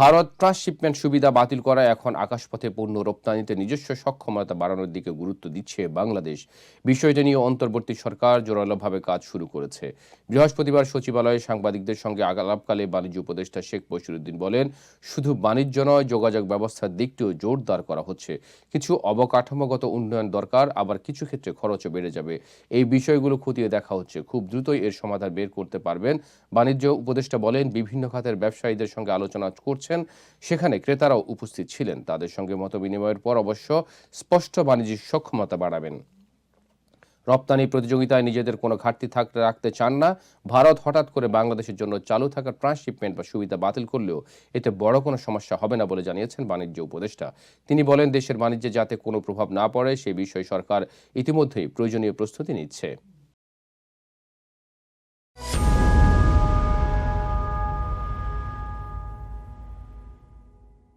Bharat transshipment সুবিধা বাতিল করা এখন আকাশপথে পণ্য রপ্তানিতে নিজস্ব সক্ষমতা বাড়ানোর দিকে গুরুত্ব দিচ্ছে বাংলাদেশ। বিষয়টি নিয়ে অন্তর্বর্তী সরকার জোরালোভাবে কাজ শুরু করেছে। বৃহস্পতিবার সচিবালয়ে সাংবাদিকদের সঙ্গে আলাপকালে বাণিজ্য উপদেষ্টা শেখ বশিরুদ্দিন বলেন, শুধু বাণিজ্য নয়, যোগাযোগ ব্যবস্থার দিকটিও জোরদার করা হচ্ছে। কিছু অবকাঠামোগত উন্নয়ন দরকার, আবার কিছু ক্ষেত্রে খরচও বেড়ে যাবে। এই বিষয়গুলো খতিয়ে দেখা হচ্ছে। খুব দ্রুতই এর সমাধান বের করতে পারবেন। বাণিজ্য উপদেষ্টা বলেন, বিভিন্ন খাতের ব্যবসায়ীদের সঙ্গে আলোচনা করছেন সেখানে ক্রেতারাও উপস্থিত ছিলেন। তাদের সঙ্গে মত বিনিময়ের পর অবশ্য স্পষ্ট বাণিজ্যিক সক্ষমতা বাড়াবেন। রপ্তানি প্রতিযোগিতায় নিজেদের কোনো ঘাটতি থাকতে রাখতে চান না। ভারত হঠাৎ করে বাংলাদেশের জন্য চালু থাকা ট্রান্সশিপমেন্ট বা সুবিধা বাতিল করলেও এতে বড় কোনো সমস্যা হবে না বলে জানিয়েছেন বাণিজ্য উপদেষ্টা। তিনি বলেন, দেশের বাণিজ্যে যাতে কোনো প্রভাব না পড়ে, সে বিষয়ে সরকার ইতিমধ্যেই প্রয়োজনীয় প্রস্তুতি নিচ্ছে।